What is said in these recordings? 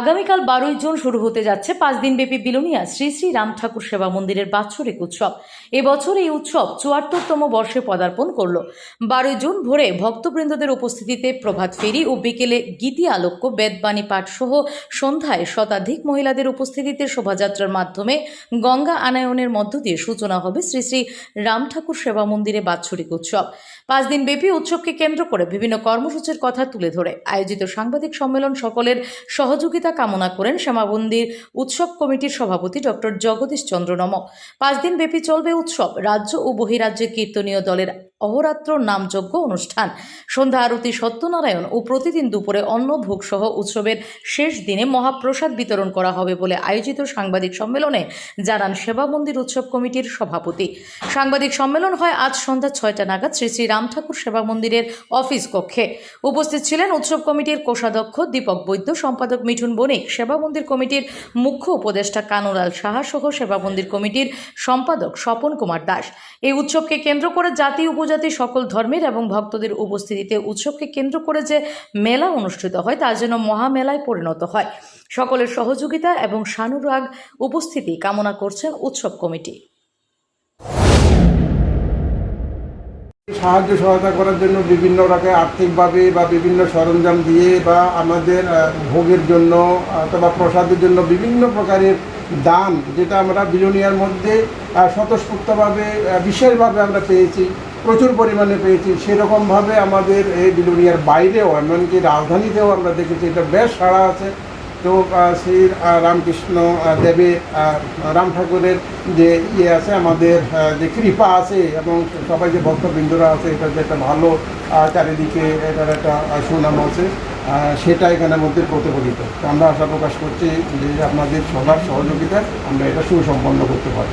আগামীকাল বারোই জুন শুরু হতে যাচ্ছে পাঁচ দিনব্যাপী বিলোনিয়া শ্রী শ্রী রাম ঠাকুর সেবা মন্দিরের বাৎসরিক উৎসব। এবছর এই উৎসব চুয়াত্তরতম বর্ষে পদার্পণ করল। বারোই জুন ভোরে ভক্তবৃন্দদের উপস্থিতিতে প্রভাত ফেরি ও বিকেলে গীতি আলোক্য, বেদবাণী পাঠ সহ সন্ধ্যায় শতাধিক মহিলাদের উপস্থিতিতে শোভাযাত্রার মাধ্যমে গঙ্গা আনায়নের মধ্য দিয়ে সূচনা হবে শ্রী শ্রী রাম ঠাকুর সেবা মন্দিরে বাৎসরিক উৎসব। পাঁচ দিন ব্যাপী উৎসবকে কেন্দ্র করে বিভিন্ন কর্মসূচির কথা তুলে ধরে। আয়োজিত সাংবাদিক সম্মেলন সকলের সহযোগিতা কামনা করেন শ্যামাবন্দির উৎসব কমিটির সভাপতি ডক্টর জগদীশ চন্দ্র নম পাঁচ দিন ব্যাপী চলবে উৎসব। রাজ্য ও বহিরাজ্যের কীর্তনীয় দলের অহরাত্র নামযজ্ঞ অনুষ্ঠান। সন্ধ্যা আরতি সত্যনারায়ণ ও প্রতিদিন দুপুরে অন্ন ভোগ সহ উৎসবের শেষ দিনে মহাপ্রসাদ বিতরণ করা হবে বলে আয়োজিত সাংবাদিক সম্মেলনে জানান সেবা মন্দির উৎসব কমিটির সভাপতি। সাংবাদিক সম্মেলন হয় আজ সন্ধ্যা ছয়টা নাগাদ শ্রী শ্রী রাম ঠাকুর সেবা মন্দিরের অফিস কক্ষে। উপস্থিত ছিলেন উৎসব কমিটির কোষাধ্যক্ষ দীপক বৈদ্য, সম্পাদক মিঠুন বণিক, সেবা মন্দির কমিটির মুখ্য উপদেষ্টা কানুলাল সাহা সহ সেবা মন্দির কমিটির সম্পাদক স্বপন কুমার দাস। এই উৎসবকে কেন্দ্র করে জাতি উপজাতি সকল ধর্মের এবং ভক্তদের উপস্থিতিতে উৎসবকে কেন্দ্র করে যে মেলা অনুষ্ঠিত হয়, তা যেন মহামেলায় পরিণত হয়। সকলের সহযোগিতা এবং সানুরাগ উপস্থিতি কামনা করছেন উৎসব কমিটি। সাহায্য সহায়তা করার জন্য বিভিন্ন রকম আর্থিকভাবে বা বিভিন্ন সরঞ্জাম দিয়ে বা আমাদের ভোগের জন্য অথবা প্রসাদের জন্য বিভিন্ন প্রকারের দান, যেটা আমরা বিলোনিয়ার মধ্যে স্বতঃস্ফূর্তভাবে বিশেষভাবে আমরা পেয়েছি। প্রচুর পরিমাণে পেয়েছি। সেরকমভাবে আমাদের এই বিলোনিয়ার বাইরেও এমনকি রাজধানীতেও আমরা দেখেছি এটা বেশ সাড়া আছে। তো শ্রী রামকৃষ্ণ আহ, রাম ঠাকুরের যে ইয়ে আছে আমাদের যে কৃপা আছে এবং সবাই যে ভক্তবৃন্দরা আছে এটা যে একটা ভালো চারিদিকে এটার একটা সুনাম আছে সেটা এখানের মধ্যে প্রতিফলিত। আমরা আশা প্রকাশ করছি যে আপনাদের সবার সহযোগিতায় আমরা এটা সুসম্পন্ন করতে পারি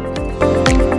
Thank you.